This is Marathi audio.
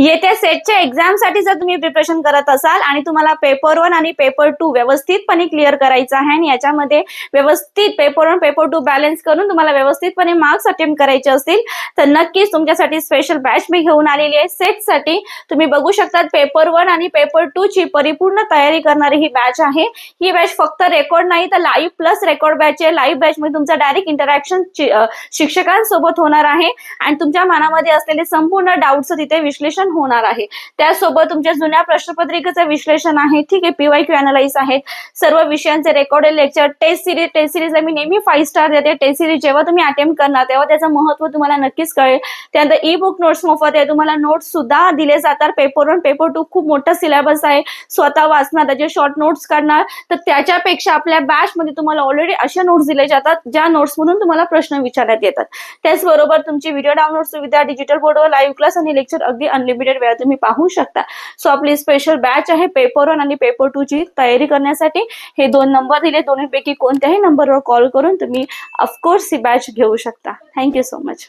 येत्या सेटच्या एक्झामसाठी जर तुम्ही प्रिपरेशन करत असाल आणि तुम्हाला पेपर वन आणि पेपर टू व्यवस्थितपणे क्लिअर करायचं आहे आणि याच्यामध्ये व्यवस्थित paper one paper two balance करून तुम्हाला व्यवस्थितपणे मार्क्स अटेम्प्ट करायचे असतील तर नक्कीच तुमच्यासाठी स्पेशल बॅच मी घेऊन आलेली आहे. सेटसाठी तुम्ही बघू शकता पेपर वन आणि पेपर टू ची परिपूर्ण तयारी करणारी ही बॅच आहे. ही बॅच फक्त रेकॉर्ड नाही तर लाईव्ह प्लस रेकॉर्ड बॅच आहे. लाईव्ह बॅच मध्ये तुमचा डायरेक्ट इंटरॅक्शन शिक्षकांसोबत होणार आहे. आणि तुमच्या मनामध्ये असलेले संपूर्ण डाऊट्स तिथे विश्लेषण होणार आहे. त्यासोबत तुमच्या जुन्या प्रश्नपत्रिकेचं विश्लेषण आहे. ठीक आहे पीवाय क्यू अनालाइज आहेत सर्व विषयांचे recorded lecture test series test सिरीजला मी नेहमी फाईव्ह स्टार देते टेस्ट सिरीज जेव्हा तुम्ही अटेम्प्ट करणार तेव्हा त्याचं महत्त्व तुम्हाला नक्कीच कळेल. त्यानंतर ई बुक नोट्स मोफत आहे. तुम्हाला नोट्स सुद्धा दिले जातात. पेपर वन पेपर टू खूप मोठा सिलेबस आहे. स्वतः वाचणार त्याचे शॉर्ट नोट्स काढणार. तर त्याच्यापेक्षा आपल्या बॅच मध्ये तुम्हाला ऑलरेडी अशा नोट्स दिले जातात ज्या नोट्स मधून तुम्हाला प्रश्न विचारण्यात येतात. त्याचबरोबर तुमची व्हिडिओ डाउनलोड सुविधा डिजिटल बोर्डवर लाईव्ह क्लास आणि लेक्चर अगदी अनलिमिटेड वेळा तुम्ही पाहू शकता. सो आपली स्पेशल बॅच आहे पेपर वन आणि पेपर टू ची तयारी करण्यासाठी. हे दोन नंबर दिले. दोन्हीपैकी कोणत्याही नंबरवर कॉल करून तुम्ही ऑफकोर्स ही बॅच घेऊ शकता. Thank you so much